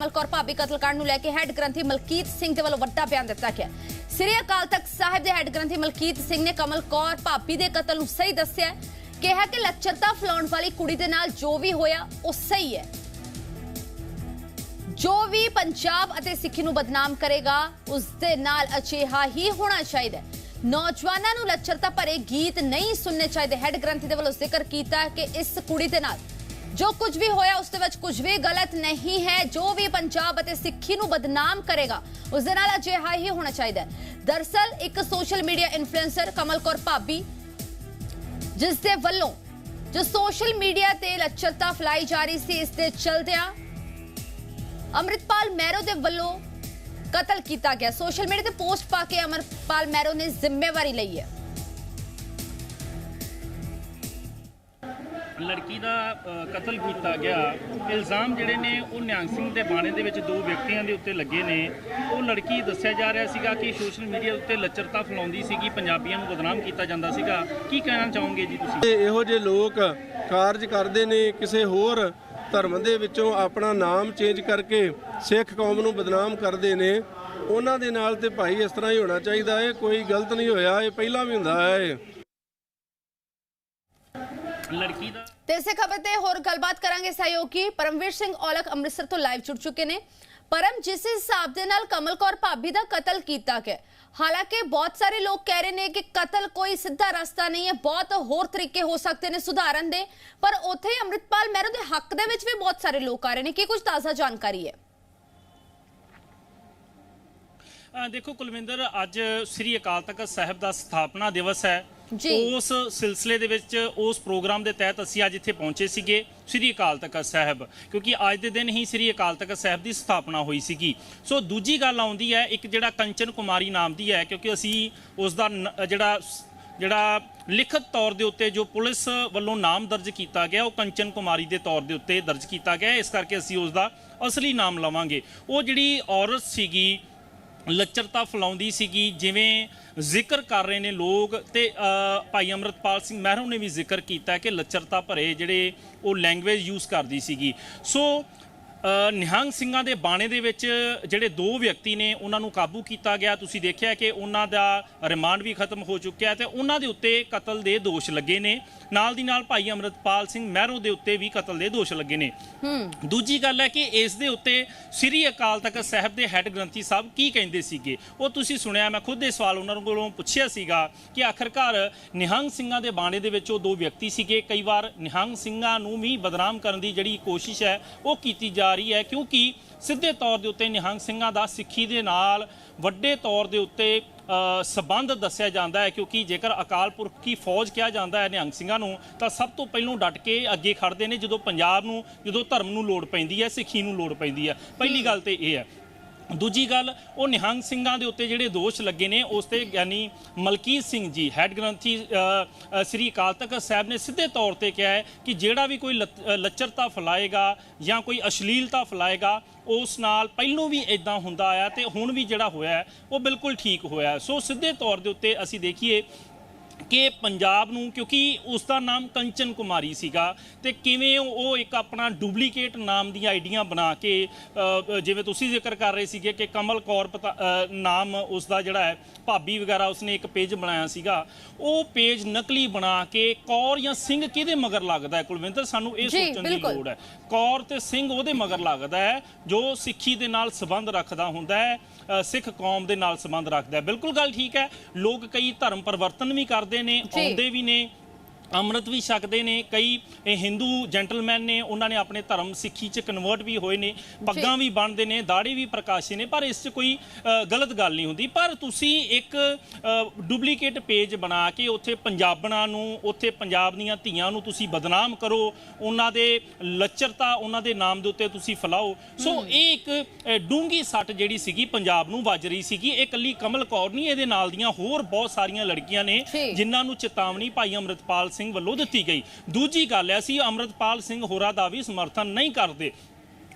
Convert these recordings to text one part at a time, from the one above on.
ਕਮਲ ਭਾਬੀ ਕਤਲकांड ਨੂੰ ਲੈ ਕੇ ਹੈੱਡ ਗ੍ਰੰਥੀ ਮਲਕੀਤ ਸਿੰਘ ਦੇ ਵੱਲੋਂ ਵੱਡਾ ਬਿਆਨ ਦਿੱਤਾ ਗਿਆ। ਸ੍ਰੀ ਅਕਾਲ ਤਖਤ ਸਾਹਿਬ ਦੇ ਹੈੱਡ ਗ੍ਰੰਥੀ ਮਲਕੀਤ ਸਿੰਘ ਨੇ ਕਮਲ ਭਾਬੀ ਦੇ ਕਤਲ ਨੂੰ ਸਹੀ ਦੱਸਿਆ ਕਿਹਾ ਕਿ ਲੱਚਰਤਾ ਫਲਾਉਣ ਵਾਲੀ ਕੁੜੀ ਦੇ ਨਾਲ ਜੋ ਵੀ ਹੋਇਆ, ਉਹ ਸਹੀ ਹੈ। ਜੋ ਵੀ ਪੰਜਾਬ ਅਤੇ ਸਿੱਖੀ ਨੂੰ ਬਦਨਾਮ ਕਰੇਗਾ, ਉਸ ਦੇ ਨਾਲ ਅਜਿਹਾ ਹੀ ਹੋਣਾ ਚਾਹੀਦਾ ਨੌਜਵਾਨਾਂ ਨੂੰ ਲੱਚਰਤਾ ਭਰੇ ਗੀਤ ਨਹੀਂ ਸੁਣਨੇ ਚਾਹੀਦੇ। ਹੈੱਡ ਗ੍ਰੰਥੀ ਦੇ ਵੱਲੋਂ ਜ਼ਿਕਰ ਕੀਤਾ ਕਿ ਇਸ ਕੁੜੀ ਦੇ ਨਾਲ ਜੋ ਕੁਝ ਵੀ ਹੋਇਆ, ਉਸ ਦੇ ਵਿੱਚ ਕੁਝ ਵੀ ਗਲਤ ਨਹੀਂ ਹੈ। ਜੋ ਵੀ ਪੰਜਾਬ ਅਤੇ ਸਿੱਖੀ ਨੂੰ ਬਦਨਾਮ ਕਰੇਗਾ, ਉਸ ਦੇ ਨਾਲ ਅਜਿਹਾ ਹੀ ਹੋਣਾ ਚਾਹੀਦਾ ਹੈ। ਦਰਸਲ, ਇੱਕ social media influencer Kamal Kaur Bhabhi, ਜਿਸ ਦੇ ਵੱਲੋਂ ਜੋ ਸੋਸ਼ਲ ਮੀਡੀਆ ਤੇ ਲੱਚਰਤਾ ਫਲਾਈ ਜਾ ਰਹੀ ਸੀ, ਇਸ ਦੇ ਚਲਦਿਆਂ ਅਮਰਿਤਪਾਲ ਮੈਰੋ ਦੇ ਵੱਲੋਂ ਕਤਲ ਕੀਤਾ ਗਿਆ। ਸੋਸ਼ਲ ਮੀਡੀਆ ਤੇ ਪੋਸਟ ਪਾ ਕੇ ਅਮਰਿਤਪਾਲ ਮੈਰੋ ਨੇ ਜ਼ਿੰਮੇਵਾਰੀ ਲਈ ਹੈ। ਲੜਕੀ ਦਾ ਕਤਲ ਕੀਤਾ ਗਿਆ। ਇਲਜ਼ਾਮ ਜਿਹੜੇ ਨੇ, ਉਹ ਨਿਹੰਗ ਸਿੰਘ ਦੇ ਬਾਣੇ ਦੇ ਵਿੱਚ ਦੋ ਵਿਅਕਤੀਆਂ ਦੇ ਉੱਤੇ ਲੱਗੇ ਨੇ। ਉਹ ਲੜਕੀ ਦੱਸਿਆ ਜਾ ਰਿਹਾ ਸੀਗਾ ਕਿ ਸੋਸ਼ਲ ਮੀਡੀਆ ਉੱਤੇ ਲੱਚਰਤਾ ਫੈਲਾਉਂਦੀ ਸੀਗੀ, ਪੰਜਾਬੀਆਂ ਨੂੰ ਬਦਨਾਮ ਕੀਤਾ ਜਾਂਦਾ ਸੀਗਾ। ਕੀ ਕਹਿਣਾ ਚਾਹੋਗੇ ਜੀ ਤੁਸੀਂ? ਤੇ ਇਹੋ ਜਿਹੇ ਲੋਕ ਕਾਰਜ ਕਰਦੇ ਨੇ, ਕਿਸੇ ਹੋਰ ਧਰਮ ਦੇ ਵਿੱਚੋਂ ਆਪਣਾ ਨਾਮ ਚੇਂਜ ਕਰਕੇ ਸਿੱਖ ਕੌਮ ਨੂੰ ਬਦਨਾਮ ਕਰਦੇ ਨੇ। ਉਹਨਾਂ ਦੇ ਨਾਲ ਤੇ ਭਾਈ ਇਸ ਤਰ੍ਹਾਂ ਹੀ ਹੋਣਾ ਚਾਹੀਦਾ ਹੈ, ਕੋਈ ਗਲਤ ਨਹੀਂ ਹੋਇਆ, ਇਹ ਪਹਿਲਾਂ ਵੀ ਹੁੰਦਾ ਹੈ। ਲੜਕੀ ਦਾ ਤੇ ਇਸੇ ਖਬਰ ਤੇ ਹੋਰ ਗੱਲਬਾਤ ਕਰਾਂਗੇ ਸਹਿਯੋਗੀ ਪਰਮਵੀਰ ਸਿੰਘ ਔਲਖ ਅੰਮ੍ਰਿਤਸਰ ਤੋਂ ਲਾਈਵ ਜੁੜ ਚੁੱਕੇ ਨੇ ਪਰਮ ਜਿਸ ਹਿਸਾਬ ਦੇ ਨਾਲ ਕਮਲ ਕੌਰ ਭਾਬੀ ਦਾ ਕਤਲ ਕੀਤਾ ਗਿਆ ਹਾਲਾਂਕਿ ਬਹੁਤ ਸਾਰੇ ਲੋਕ ਕਹਿ ਰਹੇ ਨੇ ਕਿ ਕਤਲ ਕੋਈ ਸਿੱਧਾ ਰਸਤਾ ਨਹੀਂ ਹੈ ਬਹੁਤ ਹੋਰ ਤਰੀਕੇ ਹੋ ਸਕਦੇ ਨੇ ਸੁਧਾਰਨ ਦੇ ਪਰ ਉੱਥੇ ਅੰਮ੍ਰਿਤਪਾਲ ਮਹਿਰੋ ਦੇ ਹੱਕ ਦੇ ਵਿੱਚ ਵੀ ਬਹੁਤ ਸਾਰੇ ਲੋਕ ਆ ਰਹੇ ਨੇ ਕੀ ਕੁਝ ਤਾਜ਼ਾ ਜਾਣਕਾਰੀ ਹੈ ਦੇਖੋ ਕੁਲਵਿੰਦਰ ਅੱਜ ਸ੍ਰੀ ਅਕਾਲ ਤਖਤ ਸਾਹਿਬ ਦਾ ਸਥਾਪਨਾ ਦਿਵਸ ਹੈ। ਉਸ ਸਿਲਸਿਲੇ ਦੇ ਵਿੱਚ ਉਸ ਪ੍ਰੋਗਰਾਮ ਦੇ ਤਹਿਤ ਅਸੀਂ ਅੱਜ ਇੱਥੇ ਪਹੁੰਚੇ ਸੀਗੇ ਸ੍ਰੀ ਅਕਾਲ ਤਖਤ ਸਾਹਿਬ, ਕਿਉਂਕਿ ਅੱਜ ਦੇ ਦਿਨ ਹੀ ਸ੍ਰੀ ਅਕਾਲ ਤਖਤ ਸਾਹਿਬ ਦੀ ਸਥਾਪਨਾ ਹੋਈ ਸੀਗੀ। ਸੋ ਦੂਜੀ ਗੱਲ ਆਉਂਦੀ ਹੈ, ਇੱਕ ਜਿਹੜਾ ਕੰਚਨ ਕੁਮਾਰੀ ਨਾਮ ਦੀ ਹੈ, ਕਿਉਂਕਿ ਅਸੀਂ ਉਸ ਦਾ ਨ- ਜਿਹੜਾ ਜਿਹੜਾ ਲਿਖਤ ਤੌਰ ਦੇ ਉੱਤੇ ਜੋ ਪੁਲਿਸ ਵੱਲੋਂ ਨਾਮ ਦਰਜ ਕੀਤਾ ਗਿਆ, ਉਹ ਕੰਚਨ ਕੁਮਾਰੀ ਦੇ ਤੌਰ ਦੇ ਉੱਤੇ ਦਰਜ ਕੀਤਾ ਗਿਆ। ਇਸ ਕਰਕੇ ਅਸੀਂ ਉਸ ਦਾ ਅਸਲੀ ਨਾਮ ਲਵਾਂਗੇ। ਉਹ ਜਿਹੜੀ ਔਰਤ ਸੀਗੀ ਲੱਚਰਤਾ ਫਲਾਉਂਦੀ ਸੀਗੀ, ਜਿਵੇਂ ਜ਼ਿਕਰ ਕਰ ਰਹੇ ਨੇ ਲੋਕ ਤੇ ਭਾਈ ਅਮਰਤਪਾਲ ਸਿੰਘ ਮਹਿਰੋਂ ਨੇ ਵੀ ਜ਼ਿਕਰ ਕੀਤਾ ਕਿ ਲੱਚਰਤਾ ਭਰੇ ਜਿਹੜੇ ਉਹ ਲੈਂਗੁਏਜ ਯੂਜ਼ ਕਰਦੀ ਸੀਗੀ। ਸੋ ਨਿਹੰਗ ਸਿੰਘਾਂ ਦੇ ਬਾਣੇ ਦੇ ਵਿੱਚ ਜਿਹੜੇ ਦੋ ਵਿਅਕਤੀ ਨੇ, ਉਹਨਾਂ ਨੂੰ ਕਾਬੂ ਕੀਤਾ ਗਿਆ। ਤੁਸੀਂ ਦੇਖਿਆ ਕਿ ਉਹਨਾਂ ਦਾ ਰਿਮਾਂਡ ਵੀ ਖਤਮ ਹੋ ਚੁੱਕਿਆ ਤੇ ਉਹਨਾਂ ਦੇ ਉੱਤੇ ਕਤਲ ਦੇ ਦੋਸ਼ ਲੱਗੇ ਨੇ। ਨਾਲ ਦੀ ਨਾਲ ਭਾਈ ਅਮਰਤਪਾਲ ਸਿੰਘ ਮਹਿਰੋਂ ਦੇ ਉੱਤੇ ਵੀ ਕਤਲ ਦੇ ਦੋਸ਼ ਲੱਗੇ ਨੇ। ਦੂਜੀ ਗੱਲ ਹੈ ਕਿ ਇਸ ਦੇ ਉੱਤੇ ਸ੍ਰੀ ਅਕਾਲ ਤਖਤ ਸਾਹਿਬ ਦੇ ਹੈੱਡ ਗ੍ਰੰਥੀ ਸਾਹਿਬ ਕੀ ਕਹਿੰਦੇ ਸੀਗੇ? ਉਹ ਤੁਸੀਂ ਸੁਣਿਆ ਮੈਂ ਖੁਦ ਇਹ ਸਵਾਲ ਉਹਨਾਂ ਕੋਲੋਂ ਪੁੱਛਿਆ ਸੀਗਾ ਕਿ ਆਖਰਕਾਰ ਨਿਹੰਗ ਸਿੰਘਾਂ ਦੇ ਬਾਣੇ ਦੇ ਵਿੱਚ ਉਹ ਦੋ ਵਿਅਕਤੀ ਸੀਗੇ। ਕਈ ਵਾਰ ਨਿਹੰਗ ਸਿੰਘਾਂ ਨੂੰ ਵੀ ਬਦਨਾਮ ਕਰਨ ਦੀ ਜਿਹੜੀ ਕੋਸ਼ਿਸ਼ ਹੈ ਉਹ ਕੀਤੀ ਜਾ ਰਹੀ ਹੈ। ਕਿਉਂਕਿ ਸਿੱਧੇ ਤੌਰ ਦੇ ਉੱਤੇ ਨਿਹੰਗ ਸਿੰਘਾਂ ਦਾ ਸਿੱਖੀ ਦੇ ਨਾਲ ਵੱਡੇ ਤੌਰ ਦੇ ਉੱਤੇ ਸਬੰਧ ਦੱਸਿਆ ਜਾਂਦਾ ਹੈ ਕਿਉਂਕਿ ਜੇਕਰ ਅਕਾਲ ਪੁਰਖ ਕੀ ਫੌਜ ਕਿਹਾ ਜਾਂਦਾ ਹੈ ਨਿਹੰਗ ਸਿੰਘਾਂ ਨੂੰ ਤਾਂ ਸਭ ਤੋਂ ਪਹਿਲਾਂ ਡਟ ਕੇ ਅੱਗੇ ਖੜਦੇ ਨੇ ਜਦੋਂ ਪੰਜਾਬ ਨੂੰ ਜਦੋਂ ਧਰਮ ਨੂੰ ਲੋੜ ਪੈਂਦੀ ਹੈ ਸਿੱਖੀ ਨੂੰ ਲੋੜ ਪੈਂਦੀ ਹੈ। ਪਹਿਲੀ ਗੱਲ ਤੇ ਇਹ ਹੈ ਦੂਜੀ ਗੱਲ, ਉਹ ਨਿਹੰਗ ਸਿੰਘਾਂ ਦੇ ਉੱਤੇ ਜਿਹੜੇ ਦੋਸ਼ ਲੱਗੇ ਨੇ, ਉਸ ਤੇ ਗਿਆਨੀ ਮਲਕੀਤ ਸਿੰਘ ਜੀ ਹੈੱਡ ਗ੍ਰੰਥੀ ਸ੍ਰੀ ਅਕਾਲ ਤਖਤ ਸਾਹਿਬ ਨੇ ਸਿੱਧੇ ਤੌਰ ਤੇ ਕਿਹਾ ਹੈ ਕਿ ਜਿਹੜਾ ਵੀ ਕੋਈ ਲੱਤ- ਲੱਚਰਤਾ ਫੈਲਾਏਗਾ ਜਾਂ ਕੋਈ ਅਸ਼ਲੀਲਤਾ ਫੈਲਾਏਗਾ, ਉਸ ਨਾਲ ਪਹਿਲੋਂ ਵੀ ਇਦਾਂ ਹੁੰਦਾ ਆਇਆ ਤੇ ਹੁਣ ਵੀ ਜਿਹੜਾ ਹੋਇਆ ਉਹ ਬਿਲਕੁਲ ਠੀਕ ਹੋਇਆ ਸੋ ਸਿੱਧੇ ਤੌਰ ਦੇ ਉੱਤੇ ਅਸੀਂ ਦੇਖੀਏ ਕਿ ਪੰਜਾਬ ਨੂੰ ਕਿਉਂਕਿ ਉਸ ਦਾ ਨਾਮ ਕੰਚਨ ਕੁਮਾਰੀ ਸੀਗਾ ਤੇ ਕਿਵੇਂ ਉਹ ਇੱਕ ਆਪਣਾ ਡੁਪਲੀਕੇਟ ਨਾਮ ਦੀਆਂ ਆਈਡੀਆਂ ਬਣਾ ਕੇ ਜਿਵੇਂ ਤੁਸੀਂ ਜ਼ਿਕਰ ਕਰ ਰਹੇ ਸੀਗੇ ਕਿ ਕਮਲ ਕੌਰ ਨਾਮ ਉਸ ਦਾ ਜਿਹੜਾ ਹੈ ਭਾਬੀ ਵਗੈਰਾ ਉਸਨੇ ਇੱਕ ਪੇਜ ਬਣਾਇਆ ਸੀਗਾ। ਉਹ ਪੇਜ ਨਕਲੀ ਬਣਾ ਕੇ ਕੌਰ ਜਾਂ ਸਿੰਘ ਕਿਹਦੇ ਮਗਰ ਲੱਗਦਾ ਹੈ ਕੁਲਵਿੰਦਰ? ਸਾਨੂੰ ਇਹ ਸੋਚਣ ਦੀ। ਲੋੜ ਹੈ। ਕੌਰ ਤੇ ਸਿੰਘ ਉਹਦੇ ਮਗਰ ਲੱਗਦਾ ਹੈ ਜੋ ਸਿੱਖੀ ਦੇ ਨਾਲ ਸੰਬੰਧ ਰੱਖਦਾ ਹੁੰਦਾ ਹੈ ਸਿੱਖ ਕੌਮ ਦੇ ਨਾਲ ਸੰਬੰਧ ਰੱਖਦਾ ਹੈ। ਬਿਲਕੁਲ ਗੱਲ ਠੀਕ ਹੈ। ਲੋਕ ਕਈ ਧਰਮ ਪਰਿਵਰਤਨ ਵੀ ਕਰਦੇ ਨੇ ਜੀ। ਆਉਂਦੇ ਵੀ ਨੇ ਅੰਮ੍ਰਿਤ ਵੀ ਛਕਦੇ ਨੇ ਕਈ ਇਹ ਹਿੰਦੂ ਜੈਂਟਲਮੈਨ ਨੇ ਉਹਨਾਂ ਨੇ ਆਪਣੇ ਧਰਮ ਸਿੱਖੀ ਚ ਕਨਵਰਟ ਵੀ ਹੋਏ ਨੇ ਪੱਗਾਂ ਵੀ ਬੰਨਦੇ ਨੇ ਦਾੜੀ ਵੀ ਪ੍ਰਕਾਸ਼ੇ ਨੇ ਪਰ ਇਸ 'ਚ ਕੋਈ ਗਲਤ ਗੱਲ ਨਹੀਂ ਹੁੰਦੀ। ਪਰ ਤੁਸੀਂ ਇੱਕ ਡੁਪਲੀਕੇਟ ਪੇਜ ਬਣਾ ਕੇ ਉੱਥੇ ਪੰਜਾਬਣਾਂ ਨੂੰ ਉੱਥੇ ਪੰਜਾਬ ਦੀਆਂ ਧੀਆਂ ਨੂੰ ਤੁਸੀਂ ਬਦਨਾਮ ਕਰੋ ਉਹਨਾਂ ਦੇ ਲੱਚਰਤਾ ਉਹਨਾਂ ਦੇ ਨਾਮ ਦੇ ਉੱਤੇ ਤੁਸੀਂ ਫੈਲਾਓ। ਸੋ ਇਹ ਇੱਕ ਡੂੰਘੀ ਸੱਟ ਜਿਹੜੀ ਸੀਗੀ ਪੰਜਾਬ ਨੂੰ ਵੱਜ ਰਹੀ ਸੀਗੀ। ਇਹ ਕੱਲੀ ਕਮਲ ਕੌਰ ਨਹੀਂ ਇਹਦੇ ਨਾਲ ਦੀਆਂ ਹੋਰ ਬਹੁਤ ਸਾਰੀਆਂ ਲੜਕੀਆਂ ਨੇ। ਜਿਨ੍ਹਾਂ ਨੂੰ ਚੇਤਾਵਨੀ ਭਾਈ ਅਮਰਿਤਪਾਲ ਸਿੰਘ ਵੱਲੋਂ ਦਿੱਤੀ ਗਈ। ਦੂਜੀ ਗੱਲ ਹੈ ਅਸੀਂ ਅਮਰਿਤਪਾਲ ਸਿੰਘ ਹੋਰਾਂ ਦਾ ਵੀ ਸਮਰਥਨ ਨਹੀਂ ਕਰਦੇ।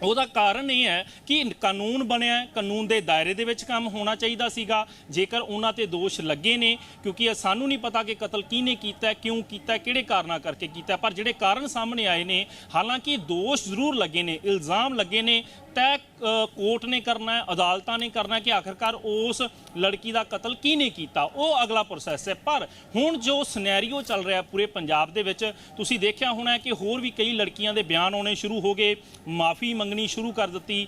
ਉਹਦਾ ਕਾਰਨ ਇਹ ਹੈ ਕਿ ਕਾਨੂੰਨ ਬਣਿਆ, ਕਾਨੂੰਨ ਦੇ ਦਾਇਰੇ ਦੇ ਵਿੱਚ ਕੰਮ ਹੋਣਾ ਚਾਹੀਦਾ ਸੀਗਾ। ਜੇਕਰ ਉਹਨਾਂ ਤੇ ਦੋਸ਼ ਲੱਗੇ ਨੇ, ਕਿਉਂਕਿ ਇਹ ਸਾਨੂੰ ਨਹੀਂ ਪਤਾ ਕਿ ਕਤਲ ਕਿਹਨੇ ਕੀਤਾ, ਕਿਉਂ ਕੀਤਾ, ਕਿਹੜੇ ਕਾਰਨਾਂ ਕਰਕੇ ਕੀਤਾ, ਪਰ ਜਿਹੜੇ ਕਾਰਨ ਸਾਹਮਣੇ ਆਏ ਨੇ, ਹਾਲਾਂਕਿ ਦੋਸ਼ ਜ਼ਰੂਰ ਲੱਗੇ ਨੇ, ਇਲਜ਼ਾਮ ਲੱਗੇ ਨੇ, ਤੈਅ ਕੋਰਟ ਨੇ ਕਰਨਾ ਹੈ, ਅਦਾਲਤਾਂ ਨੇ ਕਰਨਾ ਕਿ ਆਖਰਕਾਰ ਉਸ ਲੜਕੀ ਦਾ ਕਤਲ ਕਿਹਨੇ ਕੀਤਾ? ਉਹ ਅਗਲਾ ਪ੍ਰੋਸੈਸ ਹੈ। ਪਰ ਹੁਣ ਜੋ ਸਿਨੈਰੀਓ ਚੱਲ ਰਿਹਾ ਪੂਰੇ ਪੰਜਾਬ ਦੇ ਵਿੱਚ, ਤੁਸੀਂ ਦੇਖਿਆ ਹੋਣਾ ਕਿ ਹੋਰ ਵੀ ਕਈ ਲੜਕੀਆਂ ਦੇ ਬਿਆਨ ਆਉਣੇ ਸ਼ੁਰੂ ਹੋ ਗਏ, ਮਾਫੀ ਮੰਗਣੀ ਸ਼ੁਰੂ ਕਰ ਦਿੱਤੀ।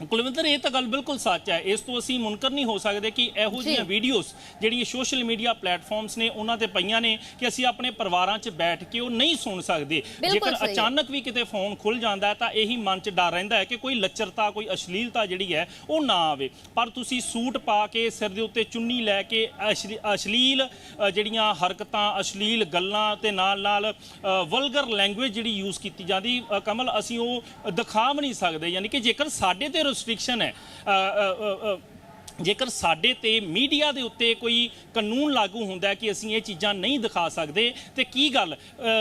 ਕੁਲਵਿੰਦਰ ਇਹ ਤਾਂ ਗੱਲ ਬਿਲਕੁਲ ਸੱਚ ਹੈ ਇਸ ਤੋਂ ਅਸੀਂ ਮੁਨਕਰ ਨਹੀਂ ਹੋ ਸਕਦੇ ਕਿ ਇਹੋ। ਜਿਹੀਆਂ ਵੀਡੀਓਜ਼ ਜਿਹੜੀਆਂ ਸੋਸ਼ਲ ਮੀਡੀਆ ਪਲੇਟਫਾਰਮਸ ਨੇ ਉਹਨਾਂ ਤੇ ਪਈਆਂ ਨੇ ਕਿ ਅਸੀਂ ਆਪਣੇ ਪਰਿਵਾਰਾਂ 'ਚ ਬੈਠ ਕੇ ਉਹ ਨਹੀਂ ਸੁਣ ਸਕਦੇ ਜੇਕਰ। ਅਚਾਨਕ ਵੀ ਕਿਤੇ ਫੋਨ ਖੁੱਲ ਜਾਂਦਾ ਹੈ ਤਾਂ ਇਹੀ ਮਨ 'ਚ ਡਰ ਰਹਿੰਦਾ ਹੈ ਕਿ ਕੋਈ ਲੱਚਰਤਾ ਕੋਈ ਅਸ਼ਲੀਲਤਾ ਜਿਹੜੀ ਹੈ ਉਹ ਨਾ ਆਵੇ ਪਰ ਤੁਸੀਂ ਸੂਟ ਪਾ ਕੇ ਸਿਰ ਦੇ ਉੱਤੇ ਚੁੰਨੀ ਲੈ ਕੇ ਅਸ਼ਲੀ- ਅਸ਼ਲੀਲ ਜਿਹੜੀਆਂ ਹਰਕਤਾਂ ਅਸ਼ਲੀਲ ਗੱਲਾਂ ਤੇ ਨਾਲ ਨਾਲ ਵਲਗਰ ਲੈਂਗੁਏਜ ਜਿਹੜੀ ਯੂਜ਼ ਕੀਤੀ ਜਾਂਦੀ ਕਮਲ ਅਸੀਂ ਉਹ ਦਿਖਾ ਵੀ ਨਹੀਂ ਸਕਦੇ ਯਾਨੀ ਕਿ ਜੇਕਰ ਸਾਡੇ ਤੇ ਰੈਸਟ੍ਰਿਕਸ਼ਨ ਹੈ ਜੇਕਰ ਸਾਡੇ ਤੇ ਮੀਡੀਆ ਦੇ ਉੱਤੇ ਕੋਈ ਕਾਨੂੰਨ ਲਾਗੂ ਹੁੰਦਾ ਕਿ ਅਸੀਂ ਇਹ ਚੀਜ਼ਾਂ ਨਹੀਂ ਦਿਖਾ ਸਕਦੇ, ਤੇ ਕੀ ਗੱਲ?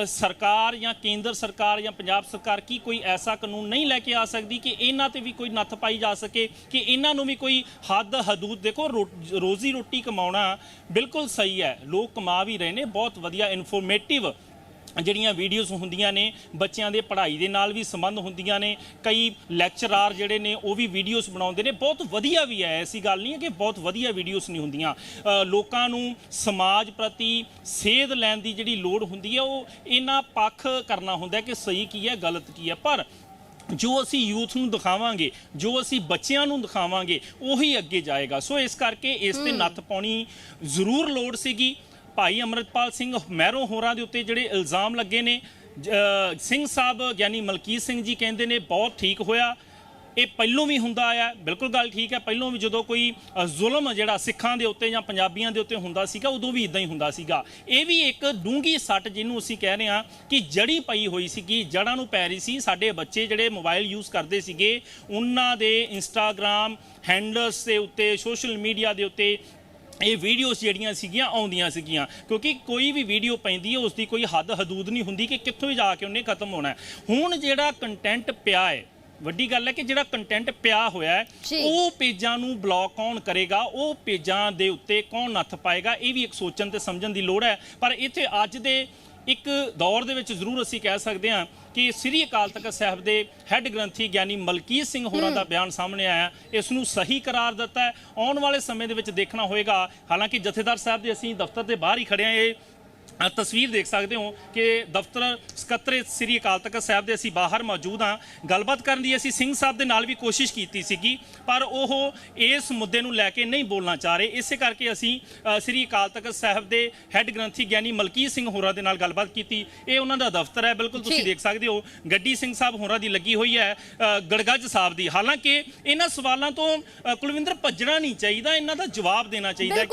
ਸਰਕਾਰ ਜਾਂ ਕੇਂਦਰ ਸਰਕਾਰ ਜਾਂ ਪੰਜਾਬ ਸਰਕਾਰ ਕੀ ਕੋਈ ਐਸਾ ਕਾਨੂੰਨ ਨਹੀਂ ਲੈ ਕੇ ਆ ਸਕਦੀ ਕਿ ਇਹਨਾਂ ਤੇ ਵੀ ਕੋਈ ਨੱਥ ਪਾਈ ਜਾ ਸਕੇ, ਕਿ ਇਹਨਾਂ ਨੂੰ ਵੀ ਕੋਈ ਹੱਦ ਹਦੂਦ? ਦੇਖੋ, ਰੋ- ਰੋਜ਼ੀ ਰੋਟੀ ਕਮਾਉਣਾ ਬਿਲਕੁਲ ਸਹੀ ਹੈ, ਲੋਕ ਕਮਾ ਵੀ ਰਹੇ ਨੇ, ਬਹੁਤ ਵਧੀਆ ਇਨਫੋਰਮੇਟਿਵ ਜਿਹੜੀਆਂ ਵੀਡੀਓਜ਼ ਹੁੰਦੀਆਂ ਨੇ ਬੱਚਿਆਂ ਦੇ ਪੜ੍ਹਾਈ ਦੇ ਨਾਲ ਵੀ ਸੰਬੰਧ ਹੁੰਦੀਆਂ ਨੇ ਕਈ ਲੈਕਚਰਾਰ ਜਿਹੜੇ ਨੇ ਉਹ ਵੀ ਵੀਡੀਓਜ਼ ਬਣਾਉਂਦੇ ਨੇ। ਬਹੁਤ ਵਧੀਆ ਵੀ ਹੈ ਐਸੀ ਗੱਲ ਨਹੀਂ ਹੈ ਕਿ ਬਹੁਤ ਵਧੀਆ ਵੀਡੀਓਜ਼ ਨਹੀਂ ਹੁੰਦੀਆਂ। ਲੋਕਾਂ ਨੂੰ ਸਮਾਜ ਪ੍ਰਤੀ ਸੇਧ ਲੈਣ ਦੀ ਜਿਹੜੀ ਲੋੜ ਹੁੰਦੀ ਹੈ ਉਹ ਇਹਨਾਂ ਪੱਖ ਕਰਨਾ ਹੁੰਦਾ ਕਿ ਸਹੀ ਕੀ ਹੈ ਗਲਤ ਕੀ ਹੈ। ਪਰ ਜੋ ਅਸੀਂ ਯੂਥ ਨੂੰ ਦਿਖਾਵਾਂਗੇ ਜੋ ਅਸੀਂ ਬੱਚਿਆਂ ਨੂੰ ਦਿਖਾਵਾਂਗੇ ਉਹੀ ਅੱਗੇ ਜਾਏਗਾ। ਸੋ ਇਸ ਕਰਕੇ ਇਸ ਤੇ ਨੱਥ ਪਾਉਣੀ ਜ਼ਰੂਰ ਲੋੜ ਸੀਗੀ। ਭਾਈ ਅਮਰਿਤਪਾਲ ਸਿੰਘ ਮਹਿਰੋਂ ਹੋਰਾਂ ਦੇ ਉੱਤੇ ਜਿਹੜੇ ਇਲਜ਼ਾਮ ਲੱਗੇ ਨੇ, ਜ- ਸਿੰਘ ਸਾਹਿਬ ਯਾਨੀ ਮਲਕੀਤ ਸਿੰਘ ਜੀ ਕਹਿੰਦੇ ਨੇ ਬਹੁਤ ਠੀਕ ਹੋਇਆ। ਇਹ ਪਹਿਲੋਂ ਵੀ ਹੁੰਦਾ ਆਇਆ, ਬਿਲਕੁਲ ਗੱਲ ਠੀਕ ਹੈ, ਪਹਿਲੋਂ ਵੀ ਜਦੋਂ ਕੋਈ ਜ਼ੁਲਮ ਜਿਹੜਾ ਸਿੱਖਾਂ ਦੇ ਉੱਤੇ ਜਾਂ ਪੰਜਾਬੀਆਂ ਦੇ ਉੱਤੇ ਹੁੰਦਾ ਸੀਗਾ, ਉਦੋਂ ਵੀ ਇਦਾਂ ਹੀ ਹੁੰਦਾ ਸੀਗਾ। ਇਹ ਵੀ ਇੱਕ ਡੂੰਗੀ ਸੱਟ ਜਿਹਨੂੰ ਅਸੀਂ ਕਹਿ ਰਹੇ ਹਾਂ ਕਿ ਜੜੀ ਪਈ ਹੋਈ ਸੀਗੀ ਜੜਾਂ ਨੂੰ ਪੈ ਰਹੀ ਸੀ। ਸਾਡੇ ਬੱਚੇ ਜਿਹੜੇ ਮੋਬਾਈਲ ਯੂਜ਼ ਕਰਦੇ ਸੀਗੇ, ਉਹਨਾਂ ਦੇ ਇੰਸਟਾਗ੍ਰam ਹੈਂਡਲਸ ਦੇ ਉੱਤੇ, ਸੋਸ਼ਲ ਮੀਡੀਆ ਦੇ ਉੱਤੇ ਇਹ ਵੀਡੀਓਜ਼ ਜਿਹੜੀਆਂ ਸੀਗੀਆਂ ਆਉਂਦੀਆਂ ਸੀਗੀਆਂ ਕਿਉਂਕਿ ਕੋਈ ਵੀ ਵੀਡੀਓ ਪੈਂਦੀ ਹੈ ਉਸ ਦੀ ਕੋਈ ਹੱਦ ਹਦੂਦ ਨਹੀਂ ਹੁੰਦੀ ਕਿ ਕਿੱਥੋਂ ਜਾ ਕੇ ਉਹਨੇ ਖਤਮ ਹੋਣਾ ਹੈ। ਹੁਣ ਜਿਹੜਾ ਕੰਟੈਂਟ ਪਿਆ ਹੈ ਵੱਡੀ ਗੱਲ ਹੈ ਕਿ ਜਿਹੜਾ ਕੰਟੈਂਟ ਪਿਆ ਹੋਇਆ ਹੈ। ਉਹ ਪੇਜਾਂ ਨੂੰ ਬਲੌਕ ਕੌਣ ਕਰੇਗਾ ਉਹ ਪੇਜਾਂ ਦੇ ਉੱਤੇ ਕੌਣ ਨੱਥ ਪਾਏਗਾ ਇਹ ਵੀ ਇੱਕ ਸੋਚਣ ਤੇ ਸਮਝਣ ਦੀ ਲੋੜ ਹੈ ਪਰ ਇੱਥੇ ਅੱਜ ਦੇ ਇੱਕ ਦੌਰ ਦੇ ਵਿੱਚ ਜ਼ਰੂਰ ਅਸੀਂ ਕਹਿ ਸਕਦੇ ਹਾਂ ਕਿ ਸ੍ਰੀ ਅਕਾਲ ਤਖਤ ਸਾਹਿਬ ਦੇ ਹੈੱਡ ਗ੍ਰੰਥੀ ਗਿਆਨੀ ਮਲਕੀਤ ਸਿੰਘ ਹੋਰਾਂ ਦਾ ਬਿਆਨ ਸਾਹਮਣੇ ਆਇਆ। ਇਸ ਨੂੰ ਸਹੀ ਕਰਾਰ ਦਿੱਤਾ ਹੈ। ਆਉਣ ਵਾਲੇ ਸਮੇਂ ਦੇ ਵਿੱਚ ਦੇਖਣਾ ਹੋਏਗਾ। ਹਾਲਾਂਕਿ ਜਥੇਦਾਰ ਸਾਹਿਬ ਦੇ ਅਸੀਂ ਦਫ਼ਤਰ ਦੇ ਬਾਹਰ ਹੀ ਖੜੇ ਹਾਂ। ਇਹ ਤਸਵੀਰ ਦੇਖ ਸਕਦੇ ਹੋ ਕਿ ਦਫ਼ਤਰ ਸਕੱਤਰੇ ਸ੍ਰੀ ਅਕਾਲ ਤਖਤ ਸਾਹਿਬ ਦੇ ਅਸੀਂ ਬਾਹਰ ਮੌਜੂਦ ਹਾਂ। ਗੱਲਬਾਤ ਕਰਨ ਦੀ ਅਸੀਂ ਸਿੰਘ ਸਾਹਿਬ ਦੇ ਨਾਲ ਵੀ ਕੋਸ਼ਿਸ਼ ਕੀਤੀ ਸੀਗੀ ਪਰ ਉਹ ਇਸ ਮੁੱਦੇ ਨੂੰ ਲੈ ਕੇ ਨਹੀਂ ਬੋਲਣਾ ਚਾਹ ਰਹੇ। ਇਸੇ ਕਰਕੇ ਅਸੀਂ ਸ੍ਰੀ ਅਕਾਲ ਤਖਤ ਸਾਹਿਬ ਦੇ ਹੈੱਡ ਗ੍ਰੰਥੀ ਗਿਆਨੀ ਮਲਕੀਤ ਸਿੰਘ ਹੋਰਾਂ ਦੇ ਨਾਲ ਗੱਲਬਾਤ ਕੀਤੀ। ਇਹ ਉਹਨਾਂ ਦਾ ਦਫ਼ਤਰ ਹੈ ਬਿਲਕੁਲ ਤੁਸੀਂ। ਦੇਖ ਸਕਦੇ ਹੋ ਗੱਡੀ ਸਿੰਘ ਸਾਹਿਬ ਹੋਰਾਂ ਦੀ ਲੱਗੀ ਹੋਈ ਹੈ ਗੜਗੱਜ ਸਾਹਿਬ ਦੀ। ਹਾਲਾਂਕਿ ਇਹਨਾਂ ਸਵਾਲਾਂ ਤੋਂ ਕੁਲਵਿੰਦਰ ਭੱਜਣਾ ਨਹੀਂ ਚਾਹੀਦਾ ਇਹਨਾਂ ਦਾ ਜਵਾਬ ਦੇਣਾ ਚਾਹੀਦਾ ਹੈ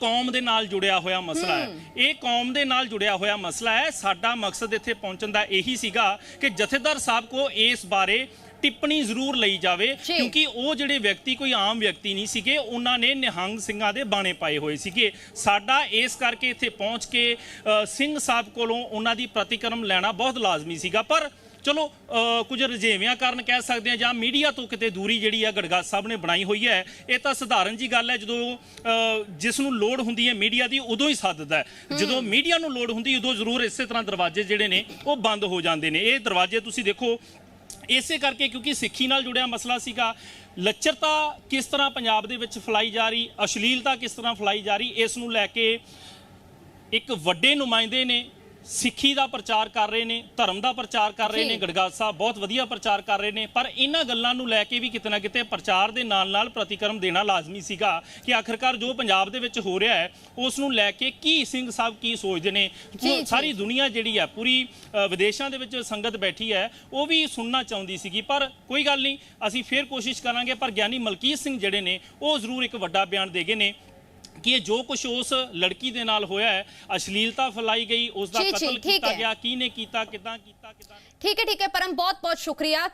ਕੌਮ ਦੇ ਨਾਲ ਜੁੜਿਆ ਹੋਇਆ ਮਸਲਾ ਹੈ। ਇਹ ਕੌਮ ਦੇ ਨਾਲ ਜੁੜਿਆ ਹੋਇਆ ਮਸਲਾ ਹੈ। ਸਾਡਾ ਮਕਸਦ ਇੱਥੇ ਪਹੁੰਚਣ ਦਾ ਇਹੀ ਸੀਗਾ ਕਿ ਜਥੇਦਾਰ ਸਾਹਿਬ ਕੋ ਇਸ ਬਾਰੇ ਟਿੱਪਣੀ ਜ਼ਰੂਰ ਲਈ ਜਾਵੇ। ਕਿਉਂਕਿ ਉਹ ਜਿਹੜੇ ਵਿਅਕਤੀ ਕੋਈ ਆਮ ਵਿਅਕਤੀ ਨਹੀਂ ਸੀਗੇ ਉਹਨਾਂ ਨੇ ਨਿਹੰਗ ਸਿੰਘਾਂ ਦੇ ਬਾਣੇ ਪਾਏ ਹੋਏ ਸੀਗੇ। ਸਾਡਾ ਇਸ ਕਰਕੇ ਇੱਥੇ ਪਹੁੰਚ ਕੇ ਸਿੰਘ ਸਾਹਿਬ ਕੋਲੋਂ ਉਹਨਾਂ ਦੀ ਪ੍ਰਤੀਕਰਮ ਲੈਣਾ ਬਹੁਤ ਲਾਜ਼ਮੀ ਸੀਗਾ। ਪਰ ਚਲੋ ਕੁਝ ਰਜੇਵਿਆਂ ਕਾਰਨ ਕਹਿ ਸਕਦੇ ਆ ਜਾਂ ਮੀਡੀਆ ਤੋਂ ਕਿਤੇ ਦੂਰੀ ਜਿਹੜੀ ਆ ਗੜਗਾ ਸਾਹਿਬ ਨੇ ਬਣਾਈ ਹੋਈ ਹੈ ਇਹ ਤਾਂ ਸਧਾਰਨ ਜੀ ਗੱਲ ਹੈ ਜਦੋਂ ਜਿਸ ਨੂੰ ਲੋੜ ਹੁੰਦੀ ਹੈ ਮੀਡੀਆ ਦੀ ਉਦੋਂ ਹੀ ਸੱਦਦਾ ਹੈ। ਜਦੋਂ ਮੀਡੀਆ ਨੂੰ ਲੋੜ ਹੁੰਦੀ ਉਦੋਂ ਜ਼ਰੂਰ ਇਸੇ ਤਰ੍ਹਾਂ ਦਰਵਾਜ਼ੇ ਜਿਹੜੇ ਨੇ ਉਹ ਬੰਦ ਹੋ ਜਾਂਦੇ ਨੇ। ਇਹ ਦਰਵਾਜ਼ੇ ਤੁਸੀਂ ਦੇਖੋ ਇਸੇ ਕਰਕੇ ਕਿਉਂਕਿ ਸਿੱਖੀ ਨਾਲ ਜੁੜਿਆ ਮਸਲਾ ਸੀਗਾ ਲੱਚਰਤਾ ਕਿਸ ਤਰ੍ਹਾਂ ਪੰਜਾਬ ਦੇ ਵਿੱਚ ਫੈਲਾਈ ਜਾ ਰਹੀ ਅਸ਼ਲੀਲਤਾ ਕਿਸ ਤਰ੍ਹਾਂ ਫੈਲਾਈ ਜਾ ਰਹੀ ਇਸ ਨੂੰ ਲੈ ਕੇ ਇੱਕ ਵੱਡੇ ਨੁਮਾਇੰਦੇ ਨੇ ਸਿੱਖੀ ਦਾ ਪ੍ਰਚਾਰ ਕਰ ਰਹੇ ਨੇ ਧਰਮ ਦਾ ਪ੍ਰਚਾਰ ਕਰ ਰਹੇ। ਨੇ ਗੜਗਾਜ ਸਾਹਿਬ ਬਹੁਤ ਵਧੀਆ ਪ੍ਰਚਾਰ ਕਰ ਰਹੇ ਨੇ ਪਰ ਇਹਨਾਂ ਗੱਲਾਂ ਨੂੰ ਲੈ ਕੇ ਵੀ ਕਿਤੇ ਨਾ ਕਿਤੇ ਪ੍ਰਚਾਰ ਦੇ ਨਾਲ ਨਾਲ ਪ੍ਰਤੀਕਰਮ ਦੇਣਾ ਲਾਜ਼ਮੀ ਸੀਗਾ ਕਿ ਆਖਰਕਾਰ ਜੋ ਪੰਜਾਬ ਦੇ ਵਿੱਚ ਹੋ ਰਿਹਾ ਹੈ ਉਸ ਨੂੰ ਲੈ ਕੇ ਕੀ ਸਿੰਘ ਸਾਹਿਬ ਕੀ ਸੋਚਦੇ ਨੇ ਜੀ। ਸਾਰੀ ਦੁਨੀਆ ਜਿਹੜੀ ਹੈ ਪੂਰੀ ਵਿਦੇਸ਼ਾਂ ਦੇ ਵਿੱਚ ਸੰਗਤ ਬੈਠੀ ਹੈ ਉਹ ਵੀ ਸੁਣਨਾ ਚਾਹੁੰਦੀ ਸੀਗੀ ਪਰ ਕੋਈ ਗੱਲ ਨਹੀਂ ਅਸੀਂ ਫੇਰ ਕੋਸ਼ਿਸ਼ ਕਰਾਂਗੇ ਪਰ ਗਿਆਨੀ ਮਲਕੀਤ ਸਿੰਘ ਜਿਹੜੇ ਨੇ ਉਹ ਜ਼ਰੂਰ ਇੱਕ ਵੱਡਾ ਬਿਆਨ ਦੇ ਗਏ ਨੇ ਕਿ ਇਹ ਜੋ ਕੁਝ ਉਸ ਲੜਕੀ ਦੇ ਨਾਲ ਹੋਇਆ ਹੈ ਅਸ਼ਲੀਲਤਾ ਫੈਲਾਈ ਗਈ ਉਸ ਦਾ ਕਤਲ ਕੀਤਾ। ਗਿਆ ਕਿਹਨੇ ਕੀਤਾ ਕਿਦਾਂ ਕੀਤਾ ਕਿਦਾਂ ਠੀਕ ਹੈ ਠੀਕ ਹੈ ਪਰਮ ਬਹੁਤ ਬਹੁਤ ਸ਼ੁਕਰੀਆ